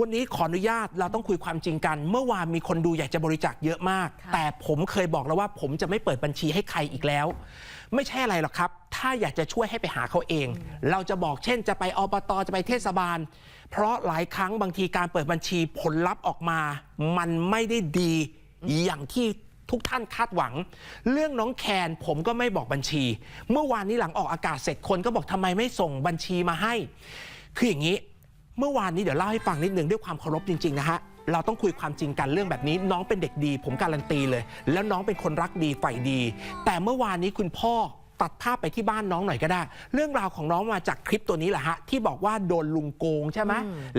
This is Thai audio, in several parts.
วันนี้ขออนุญาตเราต้องคุยความจริงกัน เมื่อวานมีคนดูอยากจะบริจาคเยอะมากค่ะแต่ผมเคยบอกแล้วว่าผมจะไม่เปิดบัญชีให้ใครอีกแล้ว ไม่ใช่อะไรหรอกครับ ถ้าอยากจะช่วยให้ไปหาเขาเอง เราจะบอกเช่น จะไปอบตจะไปเทศบาล เพราะหลายครั้งบางทีการเปิดบัญชีผลลัพธ์ออกมา มันไม่ได้ดีอย่างที่ทุกท่านคาดหวัง เรื่องน้องแคนผมก็ไม่บอกบัญชี เมื่อวานนี้หลังออกอากาศเสร็จคนก็บอกทำไมไม่ส่งบัญชีมาให้ คืออย่างนี้ เมื่อวานนี้เดี๋ยวเล่าให้ฟังนิดนึงด้วยความเคารพจริง ๆ นะฮะ เราต้องคุยความจริงกันเรื่องแบบนี้ น้องเป็นเด็กดี ผมการันตีเลย แล้วน้องเป็นคนรักดีใฝ่ดี แต่เมื่อวานนี้คุณพ่อตัดภาพไปที่บ้านน้องหน่อยก็ได้ เรื่องราวของน้องมาจากคลิปตัวนี้แหละฮะ ที่บอกว่าโดนลุงโกงใช่ไหม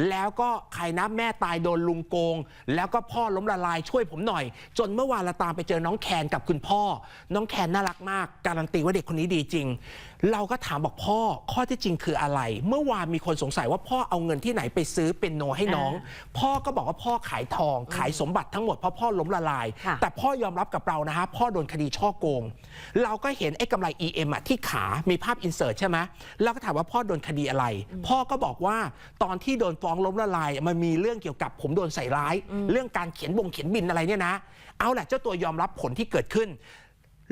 แล้วก็ใครนะแม่ตายโดนลุงโกง แล้วก็พ่อล้มละลายช่วยผมหน่อย จนเมื่อวานเราตามไปเจอน้องแคนกับคุณพ่อ น้องแคนน่ารักมาก การันตีว่าเด็กคนนี้ดีจริง เราก็ถามบอกพ่อข้อที่จริงคืออะไร เมื่อวานมีคนสงสัยว่าพ่อเอาเงินที่ไหนไปซื้อเป็นโนให้น้อง พ่อก็บอกว่าพ่อขายทอง ขายสมบัติทั้งหมดเพราะพ่อล้มละลาย ค่ะแต่พ่อยอมรับกับเรานะฮะพ่อโดนคดีช่อโกง เราก็เห็นไอ้กำไร EM อะที่ขา มีภาพอินเสิร์ตใช่ไหมเราก็ถามว่าพ่อโดนคดีอะไร พ่อก็บอกว่าตอนที่โดนฟ้องล้มละลายมันมีเรื่องเกี่ยวกับผมโดนใส่ร้าย เรื่องการเขียนบงเขียนบินอะไรเนี่ยนะ เอาแหละเจ้าตัวยอมรับผลที่เกิดขึ้น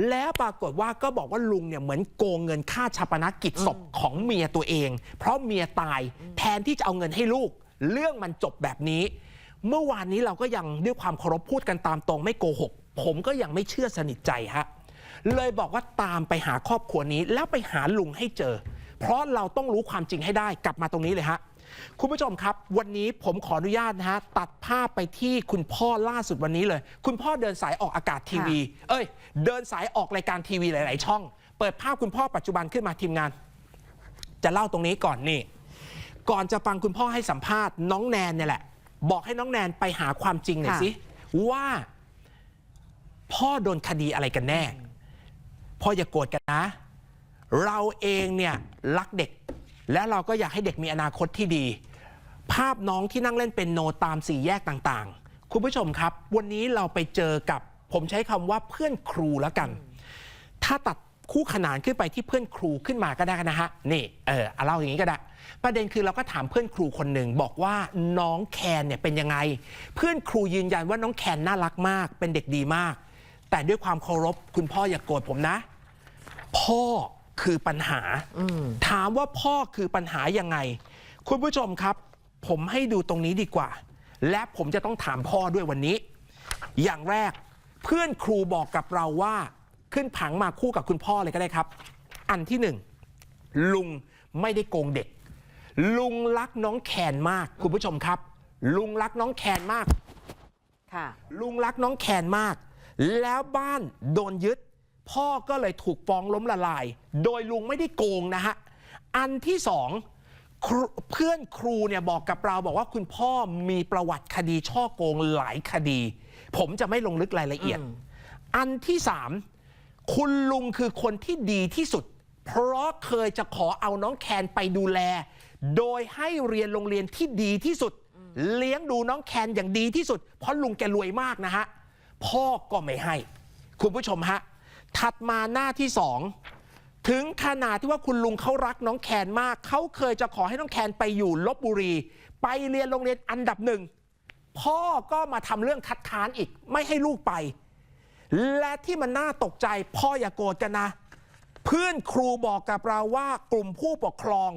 แล้วปรากฏว่าก็บอกว่าลุงเนี่ยเหมือนโกงเงินค่าชาปนกิจศพของเมียตัวเอง เพราะเมียตายแทนที่จะเอาเงินให้ลูก เรื่องมันจบแบบนี้ เมื่อวานนี้เราก็ยังด้วยความเคารพพูดกันตามตรงไม่โกหก ผมก็ยังไม่เชื่อสนิทใจฮะเลยบอกว่าตามไปหาครอบครัวนี้แล้วไปหาลุงให้เจอ เพราะเราต้องรู้ความจริงให้ได้กลับมาตรงนี้เลยฮะ คุณผู้ชมครับ วันนี้ผมขออนุญาตนะฮะ ตัดภาพไปที่คุณพ่อล่าสุดวันนี้เลย คุณพ่อเดินสายออกอากาศทีวี เอ้ย เดินสายออกรายการทีวีหลาย ๆ ช่อง เปิดภาพคุณพ่อปัจจุบันขึ้นมาทีมงาน จะเล่าตรงนี้ก่อนนี่ ก่อนจะฟังคุณพ่อให้สัมภาษณ์น้องแนนเนี่ยแหละ บอกให้น้องแนนไปหาความจริงหน่อยค่ะสิว่าพ่อโดนคดีอะไรกันแน่ พ่ออย่าโกรธกันนะ เราเองเนี่ยรักเด็ก และเราก็อยากให้เด็กมีอนาคตที่ดี ภาพน้องที่นั่งเล่นเป็นโนตามสี่แยกต่างๆ คุณผู้ชมครับ วันนี้เราไปเจอกับผมใช้คำว่าเพื่อนครูแล้วกัน ถ้าตัดคู่ขนานขึ้นไปที่เพื่อนครูขึ้นมาก็ได้นะฮะ นี่ เออเอาเล่าอย่างนี้ก็ได้ ประเด็นคือเราก็ถามเพื่อนครูคนหนึ่งบอกว่าน้องแคนเนี่ยเป็นยังไง เพื่อนครูยืนยันว่าน้องแคนน่ารักมาก เป็นเด็กดีมาก แต่ด้วยความเคารพคุณพ่ออย่ากโกรธผมนะ พ่อ คือปัญหา ถามว่าพ่อคือปัญหายังไง คุณผู้ชมครับ ผมให้ดูตรงนี้ดีกว่า และผมจะต้องถามพ่อด้วยวันนี้ อย่างแรกเพื่อนครูบอกกับเราว่า ขึ้นผังมาคู่กับคุณพ่อเลยก็ได้ครับ อันที่หนึ่งลุงไม่ได้โกงเด็ก ลุงรักน้องแคนมาก คุณผู้ชมครับ ลุงรักน้องแคนมากค่ะลุงรักน้องแคนมาก แล้วบ้านโดนยึด พ่อก็เลยถูกฟ้องล้มละลาย โดยลุงไม่ได้โกงนะฮะ อันที่สองครูเพื่อนครูเนี่ยบอกกับเราบอกว่าคุณพ่อมีประวัติคดีช่อโกงหลายคดี ผมจะไม่ลงลึกรายละเอียดอืมอันที่สามคุณลุงคือคนที่ดีที่สุด เพราะเคยจะขอเอาน้องแคนไปดูแล โดยให้เรียนโรงเรียนที่ดีที่สุด เลี้ยงดูน้องแคนอย่างดีที่สุด เพราะลุงแกรวยมากนะฮะ พ่อก็ไม่ให้ คุณผู้ชมฮะ ถัดมาหน้าที่สองถึงขนาดที่ว่าคุณลุงเขารักน้องแคนมาก เขาเคยจะขอให้น้องแคนไปอยู่ลบบุรี ไปเรียนโรงเรียนอันดับหนึ่ง พ่อก็มาทำเรื่องคัดค้านอีก ไม่ให้ลูกไป และที่มันน่าตกใจพ่ออย่าโกรธกันนะ เพื่อนครูบอกกับเราว่ากลุ่มผู้ปกครอง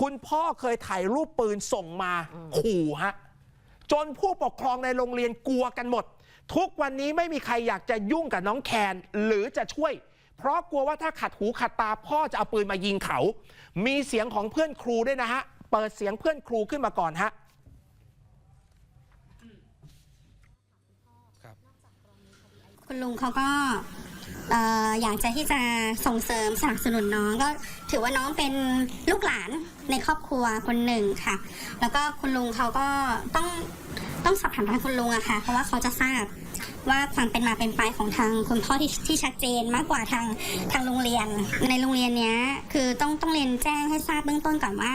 คุณพ่อเคยถ่ายรูปปืนส่งมาขู่ฮะ จนผู้ปกครองในโรงเรียนกลัวกันหมด ทุกวันนี้ไม่มีใครอยากจะยุ่งกับน้องแคน หรือจะช่วย เพราะกลัวว่าถ้าขัดหูขัดตาพ่อจะเอาปืนมายิงเขา มีเสียงของเพื่อนครูด้วยนะฮะ เปิดเสียงเพื่อนครูขึ้นมาก่อนฮะคุณลุงเขาก็ เอ่ออยากจะที่จะส่งเสริมสนับสนุนน้องก็ถือว่าน้องเป็นลูกหลานในครอบครัวคนหนึ่งค่ะ แล้วก็คุณลุงเขาก็ต้องต้องสอบถามทางคุณลุงอะค่ะ เพราะว่าเขาจะทราบว่าความเป็นมาเป็นไปของทางคุณพ่อที่ที่ชัดเจนมากกว่าทางทางโรงเรียน ในโรงเรียนเนี้ยคือต้องต้องเรียนแจ้งให้ทราบเบื้องต้นก่อนว่า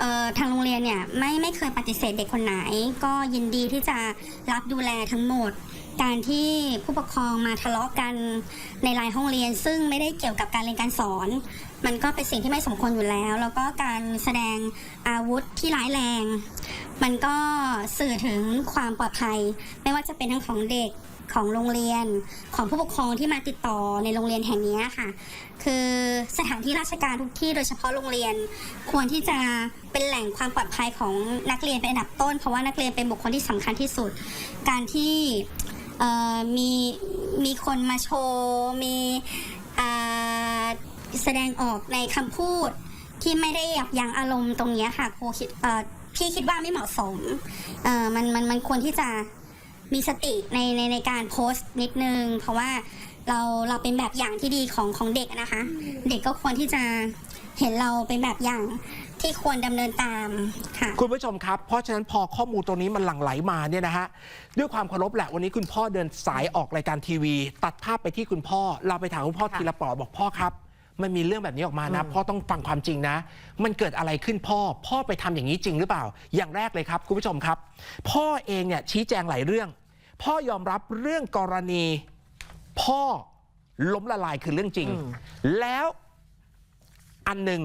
เอ่อทางโรงเรียนเนี่ยไม่ไม่เคยปฏิเสธเด็กคนไหน ก็ยินดีที่จะรับดูแลทั้งหมด การที่ผู้ปกครองมาทะเลาะกันในรายห้องเรียน ซึ่งไม่ได้เกี่ยวกับการเรียนการสอน มันก็เป็นสิ่งที่ไม่สมควรอยู่แล้ว แล้วก็การแสดงอาวุธที่ร้ายแรง มันก็สื่อถึงความปลอดภัย ไม่ว่าจะเป็นทั้งของเด็กของโรงเรียนของผู้ปกครองที่มาติดต่อในโรงเรียนแห่งนี้ค่ะ คือสถานที่ราชการทุกที่โดยเฉพาะโรงเรียน ควรที่จะเป็นแหล่งความปลอดภัยของนักเรียนเป็นอันดับต้น เพราะว่านักเรียนเป็นบุคคลที่สำคัญที่สุด การที่ เอ่อมีมีคนมาโชว์ มีอ่าแสดงออกในคำพูดที่ไม่ได้ยับยั้งอารมณ์ตรงเนี้ยค่ะครูคิดเอ่อพี่คิดว่าไม่เหมาะสมเอ่อมันมันมันควรที่จะมีสติในในในการโพสต์นิดนึง เพราะว่าเราเราเป็นแบบอย่างที่ดีของของเด็กนะคะ เด็กก็ควรที่จะเห็นเราเป็นแบบอย่าง ที่ควรดำเนินตามค่ะ คุณผู้ชมครับ เพราะฉะนั้นพอข้อมูลตรงนี้มันหลั่งไหลมาเนี่ยนะฮะ ด้วยความเคารพแหละวันนี้คุณพ่อเดินสายออกรายการทีวี ตัดภาพไปที่คุณพ่อ เราไปถามคุณพ่อค่ะทีละปอบอกพ่อครับ มันมีเรื่องแบบนี้ออกมานะพ่อต้องฟังความจริงนะ มันเกิดอะไรขึ้นพ่อ พ่อไปทำอย่างนี้จริงหรือเปล่า อย่างแรกเลยครับ คุณผู้ชมครับ พ่อเองเนี่ยชี้แจงหลายเรื่อง พ่อยอมรับเรื่องกรณี พ่อล้มละลายคือเรื่องจริง แล้วอันหนึ่ง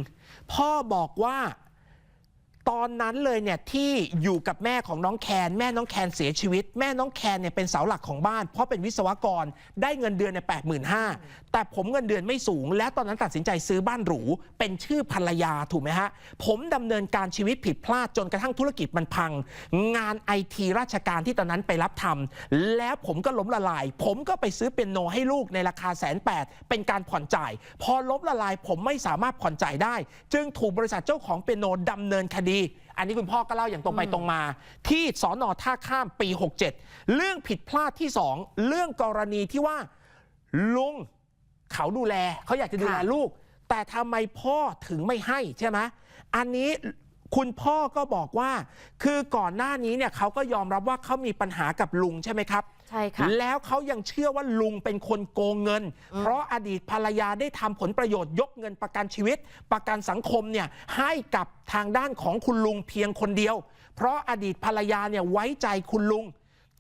พ่อบอกว่า ตอนนั้นเลยเนี่ยที่อยู่กับแม่ของน้องแคนแม่น้องแคนเสียชีวิต แม่น้องแคนเนี่ยเป็นเสาหลักของบ้าน เพราะเป็นวิศวกรได้เงินเดือนในแปดหมื่นห้าแต่ผมเงินเดือนไม่สูง และตอนนั้นตัดสินใจซื้อบ้านหรู เป็นชื่อภรรยาถูกไหมฮะ ผมดำเนินการชีวิตผิดพลาดจนกระทั่งธุรกิจมันพัง งานไอทีราชการที่ตอนนั้นไปรับทำแล้วผมก็ล้มละลาย ผมก็ไปซื้อเป็นโนให้ลูกในราคาแสนแปดเป็นการผ่อนจ่าย พอล้มละลายผมไม่สามารถผ่อนจ่ายได้ จึงถูกบริษัทเจ้าของเป็นโนดำเนินคดีอันนี้คุณพ่อก็เล่าอย่างตรงไปตรงมา ที่สอนอท่าข้ามปี 67 เรื่องผิดพลาดที่ 2 เรื่องกรณีที่ว่าลุงเขาดูแลเขาอยากจะดูแลค่ะลูก แต่ทำไมพ่อถึงไม่ให้ใช่ไหมอันนี้คุณพ่อก็บอกว่า คือก่อนหน้านี้เนี่ยเขาก็ยอมรับว่าเขามีปัญหากับลุงใช่ไหมครับ ใช่ค่ะแล้วเขายังเชื่อว่าลุงเป็นคนโกงเงิน เพราะอดีตภรรยาได้ทำผลประโยชน์ยกเงินประกันชีวิต ประกันสังคมเนี่ยให้กับทางด้านของคุณลุงเพียงคนเดียว เพราะอดีตภรรยาเนี่ยไว้ใจคุณลุง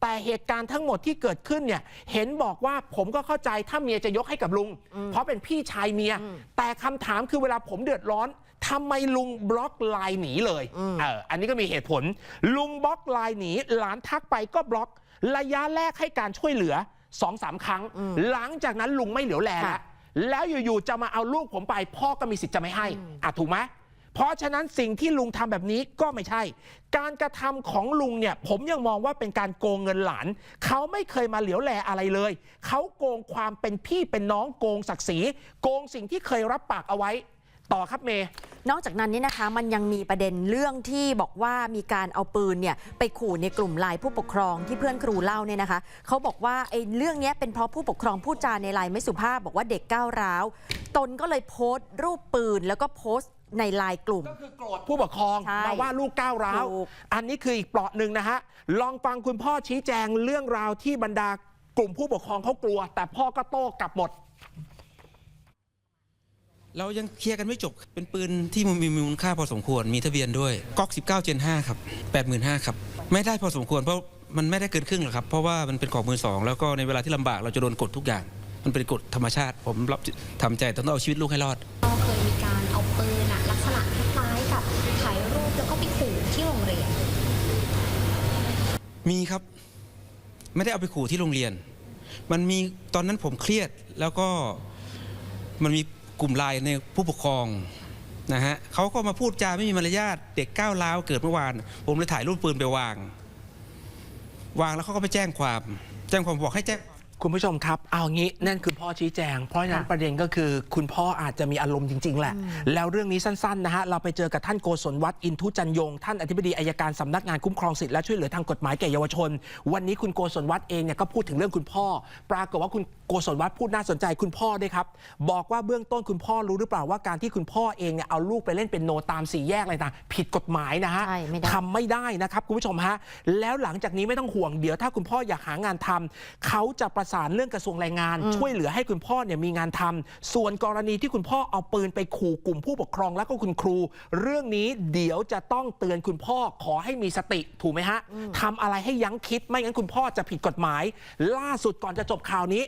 แต่เหตุการณ์ทั้งหมดที่เกิดขึ้นเนี่ย เห็นบอกว่าผมก็เข้าใจถ้าเมียจะยกให้กับลุง เพราะเป็นพี่ชายเมีย แต่คำถามคือเวลาผมเดือดร้อนทำไมลุงบล็อกไลน์หนีเลยเอออันนี้ก็มีเหตุผล ลุงบล็อกไลน์หนี หลานทักไปก็บล็อก ระยะแรกให้การช่วยเหลือสองสามครั้ง หลังจากนั้นลุงไม่เหลียวแลแล้วค่ะแล้วอยู่ๆจะมาเอาลูกผมไป พ่อก็มีสิทธิ์จะไม่ให้อะถูกไหมเพราะฉะนั้นสิ่งที่ลุงทำแบบนี้ก็ไม่ใช่ การกระทำของลุงเนี่ย ผมยังมองว่าเป็นการโกงเงินหลาน เขาไม่เคยมาเหลียวแลอะไรเลย เขาโกงความเป็นพี่เป็นน้องโกงศักดิ์ศรี โกงสิ่งที่เคยรับปากเอาไว้ ต่อครับเมย์นอกจากนั้นเนี่ยนะคะมันยังมีประเด็นเรื่องที่บอกว่ามีการเอาปืนเนี่ยไปขู่ในกลุ่มไลน์ผู้ปกครองที่เพื่อนครูเล่าเนี่ยนะคะเขาบอกว่าไอ้เรื่องเนี้ยเป็นเพราะผู้ปกครองพูดจาในไลน์ไม่สุภาพบอกว่าเด็กก้าวร้าวตนก็เลยโพสต์รูปปืนแล้วก็โพสต์ในไลน์กลุ่ม ก็คือโกรธผู้ปกครองใช่มาว่าลูกก้าวร้าว ถูก อันนี้คืออีกเปราะหนึ่งนะฮะ ลองฟังคุณพ่อชี้แจงเรื่องราวที่บรรดากลุ่มผู้ปกครองเขากลัว แต่พ่อก็โต้กลับหมด เรายังเคลียร์กันไม่จบ เป็นปืนที่มีมูลค่าพอสมควร มีทะเบียนด้วยก๊อก19 Gen 5ครับ85,000ครับ ไม่ได้พอสมควรเพราะมันไม่ได้เกินครึ่งหรอกครับ เพราะว่ามันเป็นของมือสองแล้วก็ในเวลาที่ลำบากเราจะโดนกดทุกอย่าง มันเป็นกฎธรรมชาติ ผมรับทำใจต้องเอาชีวิตลูกให้รอด ก็เคยมีการเอาปืนอะลักษณะคล้ายๆกับถ่ายรูปแล้วก็ไปขู่ที่โรงเรียน มีครับ ไม่ได้เอาไปขู่ที่โรงเรียน มันมีตอนนั้นผมเครียดแล้วก็มันมี กลุ่มไลน์ในผู้ปกครองนะฮะเขาก็มาพูดจาไม่มีมารยาทเด็กก้าวร้าวเกิดเมื่อวาน ผมเลยถ่ายรูปปืนไปวาง วางแล้วเขาก็ไปแจ้งความ แจ้งความบอกให้แจ้ง คุณผู้ชมครับ เอางี้นั่นคือพ่อชี้แจง เพราะฉะนั้นค่ะประเด็นก็คือ คุณพ่ออาจจะมีอารมณ์จริง ๆ แหละ แล้วเรื่องนี้สั้นๆนะฮะเราไปเจอกับท่านโกศลวัฒน์อินทุจันยง ท่านอธิบดีอายการสำนักงานคุ้มครองสิทธิและช่วยเหลือทางกฎหมายแก่เยาวชน วันนี้คุณโกศลวัฒน์เองเนี่ยก็พูดถึงเรื่องคุณพ่อ ปรากฏว่าคุณโกศลวัฒน์พูดน่าสนใจคุณพ่อด้วยครับบอกว่าเบื้องต้นคุณพ่อรู้หรือเปล่าว่าการที่คุณพ่อเองเนี่ยเอาลูกไปเล่นเป็นโนตามสี่แยกอะไรต่างผิดกฎหมายนะฮะใช่ไม่ได้ทำไม่ได้นะครับคุณผู้ชมฮะแล้วหลังจากนี้ไม่ต้องห่วงเดี๋ยวถ้าคุณพ่ออยากหางานทำเขาจะประสานเรื่องกระทรวงแรงงาน ช่วยเหลือให้คุณพ่อเนี่ยมีงานทำส่วนกรณีที่คุณพ่อเอาปืนไปขู่กลุ่มผู้ปกครองแล้วก็คุณครู เรื่องนี้เดี๋ยวจะต้องเตือนคุณพ่อขอให้มีสติถูกไหมฮะทำอะไรให้ยั้งคิดไม่งั้นคุณพ่อจะผิดกฎหมาย ล่าสุดก่อนจะจบข่าวนี้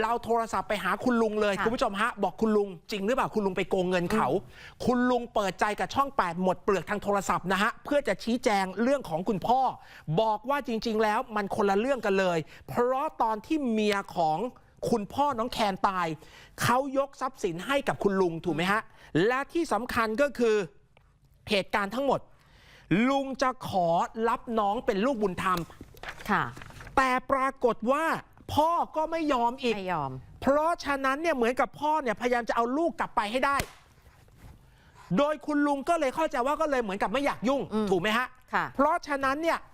เราโทรศัพท์ไปหาคุณลุงเลยค่ะคุณผู้ชมฮะบอกคุณลุงจริงหรือเปล่าคุณลุงไปโกงเงินเขา คุณลุงเปิดใจกับช่อง 8 หมดเปลือกทางโทรศัพท์นะฮะเพื่อจะชี้แจงเรื่องของคุณพ่อ บอกว่าจริง ๆ แล้วมันคนละเรื่องกันเลย เพราะตอนที่เมียของคุณพ่อน้องแคนตาย เขายกทรัพย์สินให้กับคุณลุงถูกไหมฮะ และที่สำคัญก็คือเหตุการณ์ทั้งหมด ลุงจะขอรับน้องเป็นลูกบุญธรรม ค่ะ แต่ปรากฏว่าพ่อก็ไม่ยอมอีก ไม่ยอม เพราะฉะนั้นเนี่ยเหมือนกับพ่อเนี่ยพยายามจะเอาลูกกลับไปให้ได้ โดยคุณลุงก็เลยเข้าใจว่าก็เลยเหมือนกับไม่อยากยุ่ง อืมถูกไหมฮะ ค่ะ เพราะฉะนั้นเนี่ยค่ะ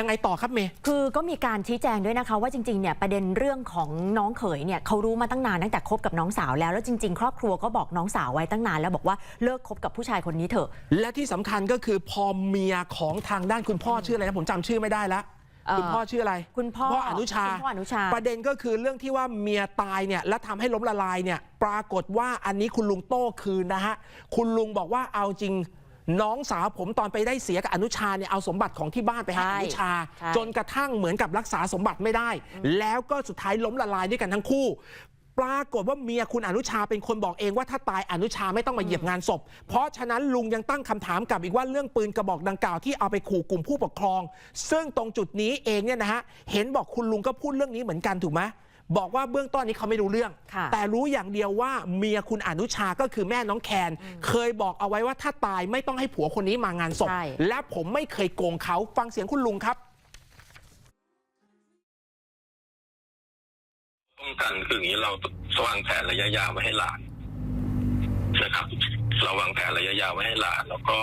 ยังไงต่อครับเมย์คือก็มีการชี้แจงด้วยนะคะ ว่าจริงๆเนี่ยประเด็นเรื่องของน้องเขยเนี่ยเขารู้มาตั้งนานตั้งแต่คบกับน้องสาวแล้วแล้วจริง ๆ ครอบครัวก็บอกน้องสาวไว้ตั้งนานแล้วบอกว่าเลิกคบกับผู้ชายคนนี้เถอะ และที่สำคัญก็คือพอเมียของทางด้านคุณพ่อชื่ออะไรนะผมจำชื่อไม่ได้ละเอ่อคุณพ่อชื่ออะไร คุณพ่ออนุชาคุณพ่ออนุชา ประเด็นก็คือเรื่องที่ว่าเมียตายเนี่ยและทำให้ล้มละลายเนี่ย ปรากฏว่าอันนี้คุณลุงโต้คืนนะฮะ คุณลุงบอกว่าเอาจริง น้องสาวผมตอนไปได้เสียกับอนุชาเนี่ยเอาสมบัติของที่บ้านไปให้ใช่อนุชาใช่จนกระทั่งเหมือนกับรักษาสมบัติไม่ได้ แล้วก็สุดท้ายล้มละลายด้วยกันทั้งคู่ ปรากฏว่าเมียคุณอนุชาเป็นคนบอกเองว่าถ้าตายอนุชาไม่ต้องมาเหยียบงานศพ เพราะฉะนั้นลุงยังตั้งคำถามกลับอีกว่าเรื่องปืนกระบอกดังกล่าวที่เอาไปขู่กลุ่มผู้ปกครอง ซึ่งตรงจุดนี้เองเนี่ยนะฮะเห็นบอกคุณลุงก็พูดเรื่องนี้เหมือนกันถูกไหม บอกว่าเบื้องต้นนี้เขาไม่รู้เรื่องค่ะแต่รู้อย่างเดียวว่าเมียคุณอนุชาก็คือแม่น้องแคน เคยบอกเอาไว้ว่าถ้าตายไม่ต้องให้ผัวคนนี้มางานศพใช่และผมไม่เคยโกงเขาฟังเสียงคุณลุงครับป้องกันคืออย่างนี้เราวางแผนระยะยาวไว้ให้หลานนะครับ เราวางแผนระยะยาวไว้ให้หลาน แล้วก็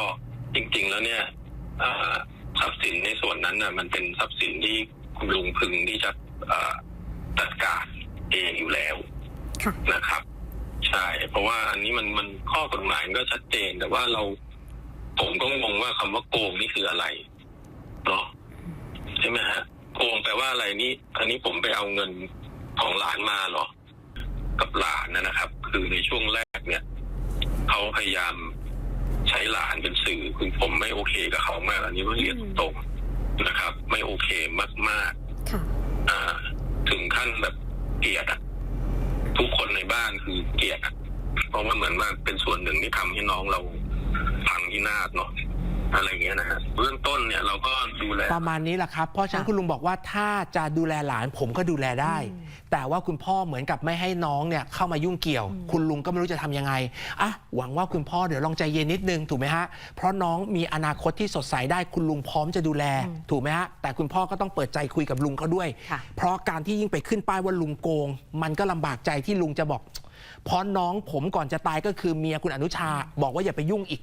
จริง ๆ แล้วเนี่ยเอ่อทรัพย์สินในส่วนนั้นน่ะมันเป็นทรัพย์สินที่คุณลุงพึงที่จะเอ่อ จัดการเองอยู่แล้วค่ะนะครับ ใช่ เพราะว่าอันนี้มันมันข้อกฎหมายมันก็ชัดเจน แต่ว่าเราผมก็งงว่าคำว่าโกงนี่คืออะไรเนาะใช่ไหมฮะโกงแปลว่าอะไรนี่ อันนี้ผมไปเอาเงินของหลานมาเหรอ กับหลานนะนะครับ คือในช่วงแรกเนี่ยเขาพยายามใช้หลานเป็นสื่อคือผมไม่โอเคกับเขามาก อันนี้ว่าเรียนตรงๆนะครับ ไม่โอเคมากค่ะๆอ่า ถึงขั้นแบบเกลียดอะทุกคนในบ้านคือเกลียดอะเพราะว่าเหมือนว่าเป็นส่วนหนึ่งที่ทำให้น้องเราพังที่นาดเนาะ อะไรเงี้ยนะฮะเบื้องต้นเนี่ยเราก็ดูแล ประมาณนี้แหละครับ เพราะฉะนั้นค่ะคุณลุงบอกว่าถ้าจะดูแลหลานผมก็ดูแลได้ แต่ว่าคุณพ่อเหมือนกับไม่ให้น้องเนี่ยเข้ามายุ่งเกี่ยว คุณลุงก็ไม่รู้จะทำยังไงอะหวังว่าคุณพ่อเดี๋ยวลองใจเย็นนิดนึงถูกไหมฮะเพราะน้องมีอนาคตที่สดใสได้คุณลุงพร้อมจะดูแลถูกไหมฮะแต่คุณพ่อก็ต้องเปิดใจคุยกับลุงเขาด้วย ค่ะ เพราะการที่ยิ่งไปขึ้นป้ายว่าลุงโกง มันก็ลำบากใจที่ลุงจะบอกเพราะน้องผมก่อนจะตายก็คือเมียคุณอนุชา บอกว่าอย่าไปยุ่งอีก